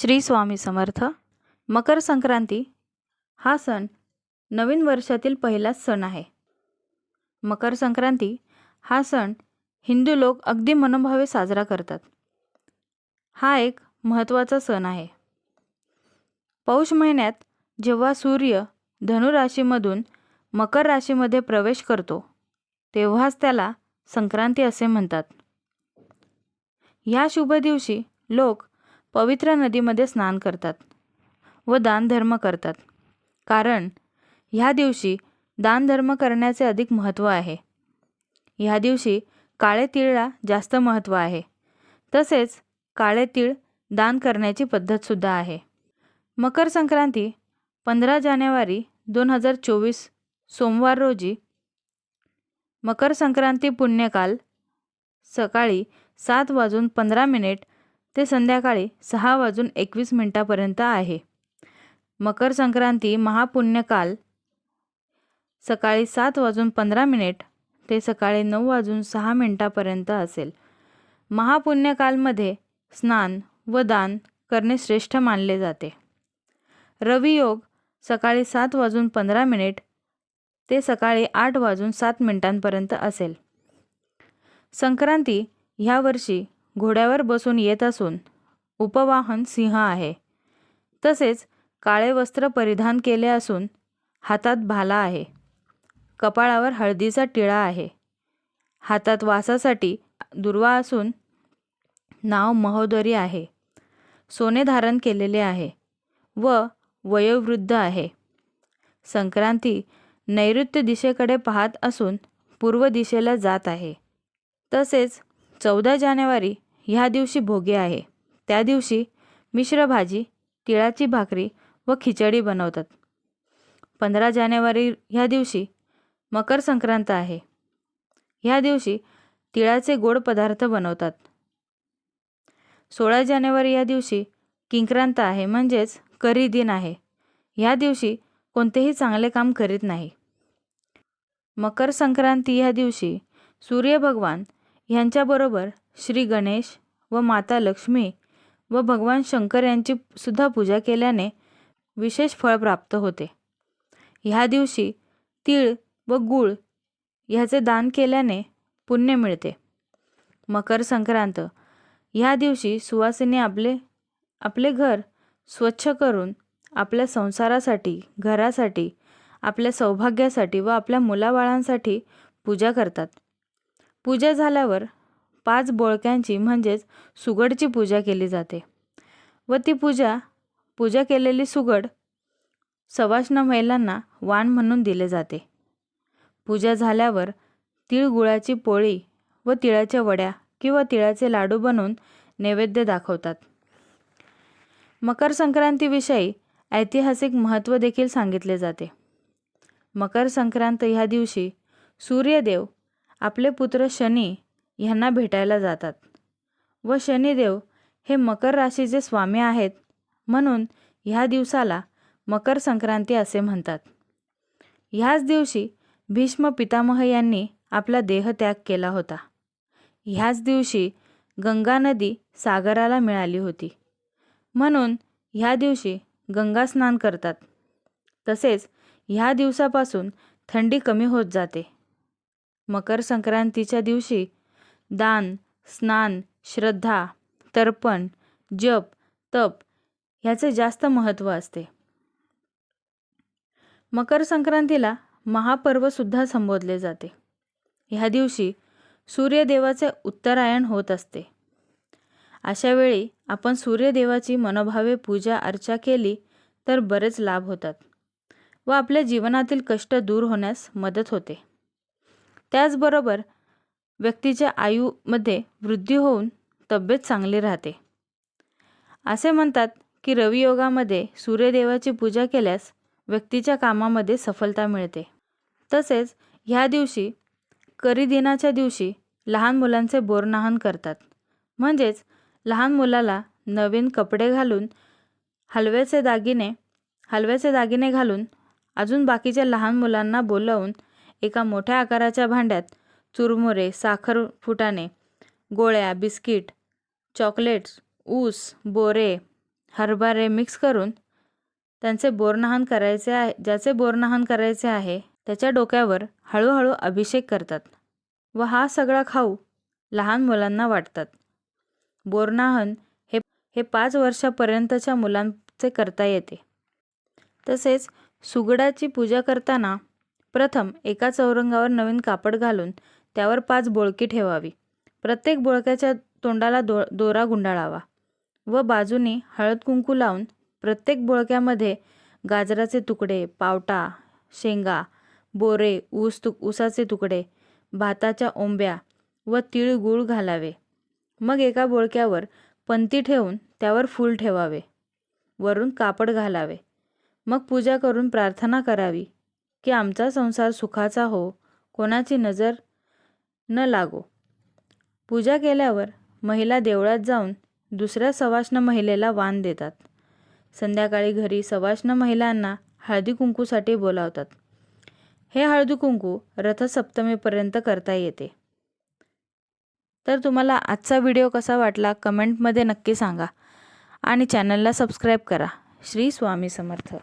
श्री स्वामी समर्थ. मकर संक्रांती हा सण नवीन वर्षातील पहिलाच सण आहे. मकर संक्रांती हा सण हिंदू लोक अगदी मनोभावे साजरा करतात. हा एक महत्त्वाचा सण आहे. पौष महिन्यात जेव्हा सूर्य धनुराशीमधून मकर राशीमध्ये प्रवेश करतो तेव्हाच त्याला संक्रांती असे म्हणतात. ह्या शुभ दिवशी लोक पवित्र नदीमध्ये स्नान करतात व दानधर्म करतात. कारण ह्या दिवशी दानधर्म करण्याचे अधिक महत्त्व आहे. ह्या दिवशी काळे तिळला जास्त महत्त्व आहे. तसेच काळे तीळ दान करण्याची पद्धतसुद्धा आहे. मकर संक्रांती पंधरा जानेवारी दोन हजार चोवीस सोमवार रोजी मकर संक्रांती पुण्यकाल सकाळी सात वाजून पंधरा मिनिट ते संध्याकाळी सहा वाजून एकवीस मिनटापर्यंत आहे. मकर संक्रांती महापुण्यकाल सकाळी सात वाजून पंधरा मिनिट ते सकाळी नऊ वाजून सहा मिनटापर्यंत असेल. महापुण्यकालमध्ये स्नान व दान करणे श्रेष्ठ मानले जाते. रवियोग सकाळी सात वाजून पंधरा मिनिट ते सकाळी आठ वाजून सात मिनिटांपर्यंत असेल. संक्रांती ह्या वर्षी घोड्यावर बसून येत असून उपवाहन सिंह आहे. तसेच काळे वस्त्र परिधान केले असून हातात भाला आहे. कपाळावर हळदीचा टिळा आहे. हातात वासासाठी दुर्वा असून नाव महोदरी आहे. सोने धारण केलेले आहे व वयोवृद्ध आहे. संक्रांती नैऋत्य दिशेकडे पाहत असून पूर्व दिशेला जात आहे. तसेच चौदा जानेवारी ह्या दिवशी भोगे आहे. त्या दिवशी मिश्र भाजी तिळाची भाकरी व खिचडी बनवतात. पंधरा जानेवारी ह्या दिवशी मकर संक्रांत आहे. ह्या दिवशी तिळाचे गोड पदार्थ बनवतात. सोळा जानेवारी या दिवशी किंक्रांत आहे म्हणजेच करी दिन आहे. ह्या दिवशी कोणतेही चांगले काम करीत नाही. मकर संक्रांती ह्या दिवशी सूर्य भगवान ह्यांच्याबरोबर श्री गणेश व माता लक्ष्मी व भगवान शंकर यांची सुद्धा पूजा केल्याने विशेष फळ प्राप्त होते. ह्या दिवशी तीळ व गूळ ह्याचे दान केल्याने पुण्य मिळते. मकर संक्रांत. ह्या दिवशी सुवासिनी आपले आपले घर स्वच्छ करून आपल्या संसारासाठी घरासाठी आपल्या सौभाग्यासाठी व आपल्या मुलाबाळांसाठी पूजा करतात. पूजा झाल्यावर पाच बोळक्यांची म्हणजेच सुगडची पूजा केली जाते. व ती पूजा पूजा केलेली सुगड सवाष्ण महिलांना वाण म्हणून दिले जाते. पूजा झाल्यावर तिळगुळाची पोळी व तिळाच्या वड्या किंवा तिळाचे लाडू बनवून नैवेद्य दाखवतात. मकर संक्रांतीविषयी ऐतिहासिक महत्त्व देखील सांगितले जाते. मकर संक्रांत ह्या दिवशी सूर्यदेव आपले पुत्र शनी ह्यांना भेटायला जातात व शनिदेव हे मकर राशीचे स्वामी आहेत म्हणून ह्या दिवसाला मकर संक्रांती असे म्हणतात. ह्याच दिवशी भीष्म पितामह यांनी आपला देहत्याग केला होता. ह्याच दिवशी गंगा नदी सागराला मिळाली होती. म्हणून ह्या दिवशी गंगा स्नान करतात. तसेच ह्या दिवसापासून थंडी कमी होत जाते. मकर संक्रांतीच्या दिवशी दान स्नान श्रद्धा तर्पण जप तप ह्याचे जास्त महत्त्व असते. मकर संक्रांतीला महापर्वसुद्धा संबोधले जाते. ह्या दिवशी सूर्यदेवाचे उत्तरायण होत असते. अशा वेळी आपण सूर्यदेवाची मनोभावे पूजा अर्चा केली तर बरेच लाभ होतात व आपल्या जीवनातील कष्ट दूर होण्यास मदत होते. त्याचबरोबर व्यक्तीच्या आयुमध्ये वृद्धी होऊन तब्येत चांगली राहते. असे म्हणतात की रवियोगामध्ये सूर्यदेवाची पूजा केल्यास व्यक्तीच्या कामामध्ये सफलता मिळते. तसेच ह्या दिवशी करी दिनाच्या दिवशी लहान मुलांचे बोरनाहन करतात. म्हणजेच लहान मुलाला नवीन कपडे घालून हलव्याचे दागिने हलव्याचे दागिने घालून अजून बाकीच्या लहान मुलांना बोलावून एका मोठ्या आकाराच्या भांड्यात चुरमुरे साखर फुटाणे गोळ्या बिस्किट चॉकलेट्स ऊस बोरे हरभरे मिक्स करून त्यांचे बोरनहाण करायचे आहे ज्याचे बोरनहाण करायचे आहे त्याच्या डोक्यावर हळूहळू अभिषेक करतात व हा सगळा खाऊ लहान मुलांना वाटतात. बोरनाहन हे हे पाच वर्षापर्यंतच्या मुलांचे करता येते. तसेच सुगडाची पूजा करताना प्रथम एका चौरंगावर नवीन कापड घालून त्यावर पाच बोळकी ठेवावी. प्रत्येक बोळक्याच्या तोंडाला दो दोरा गुंडाळावा व बाजूनी हळद कुंकू लावून प्रत्येक बोळक्यामध्ये गाजराचे तुकडे पावटा शेंगा बोरे ऊस तु ऊसाचे तुकडे भाताच्या ओंब्या व तीळ गूळ घालावे. मग एका बोळक्यावर पंती ठेवून त्यावर फूल ठेवावे. वरून कापड घालावे. मग पूजा करून प्रार्थना करावी. की आमचा संसार सुखाचा हो कोणाची नजर न लागो. पूजा केल्यावर महिला देवळात जाऊन दुसऱ्या सवाष्ण महिलेला वाण देतात. संध्याकाळी घरी सवाष्ण महिलांना हळदी कुंकूसाठी बोलावतात. हे हळदी कुंकू रथसप्तमीपर्यंत करता येते. तर तुम्हाला आजचा व्हिडिओ कसा वाटला कमेंटमध्ये नक्की सांगा आणि चॅनलला सबस्क्राईब करा. श्री स्वामी समर्थ.